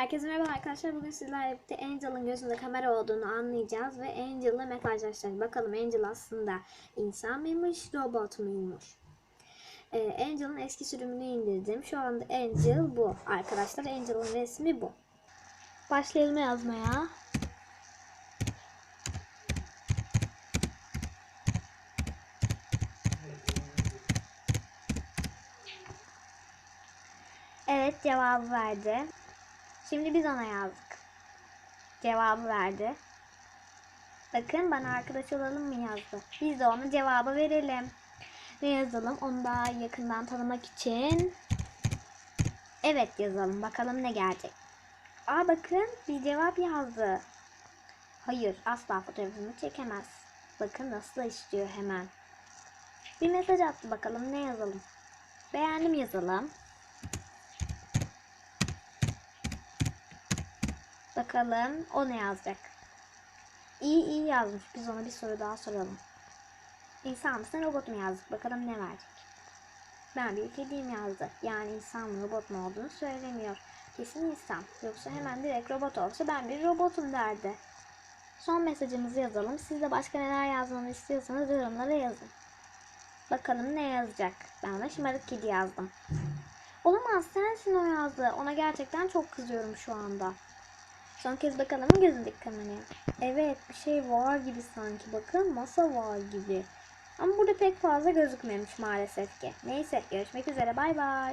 Herkese merhaba arkadaşlar. Bugün sizlerle birlikte Angel'ın gözünde kamera olduğunu anlayacağız ve Angel'la mesajlaşacağız. Bakalım Angel aslında insan mıymış, robot muymuş? Ee, Angel'ın eski sürümünü indirdim. Şu anda Angel bu. Arkadaşlar Angel'ın resmi bu. Başlayalım yazmaya. Evet cevabı verdi. Şimdi biz ona yazdık. Cevabı verdi. Bakın bana arkadaş olalım mı yazdı. Biz de ona cevabı verelim. Ne yazalım? Onu daha yakından tanımak için. Evet yazalım. Bakalım ne gelecek. Aa bakın bir cevap yazdı. Hayır asla fotoğrafını çekemez. Bakın nasıl istiyor hemen. Bir mesaj attı bakalım ne yazalım. Beğendim yazalım. Bakalım o ne yazacak. İyi iyi yazmış. Biz ona bir soru daha soralım. İnsan mısın robot mu yazdık. Bakalım ne verecek. Ben bir kediyim yazdı. Yani insan mı robot mu olduğunu söylemiyor. Kesin insan. Yoksa hemen direkt robot olsa ben bir robotum derdi. Son mesajımızı yazalım. Siz de başka neler yazmamı istiyorsanız yorumlara yazın. Bakalım ne yazacak. Ben ona şımarık kedi yazdım. Olamaz sensin o yazdı. Ona gerçekten çok kızıyorum şu anda. Son kez bakalım mı gözündeki kameraya? Evet bir şey var gibi sanki. Bakın masa var gibi. Ama burada pek fazla gözükmemiş maalesef ki. Neyse görüşmek üzere bay bay.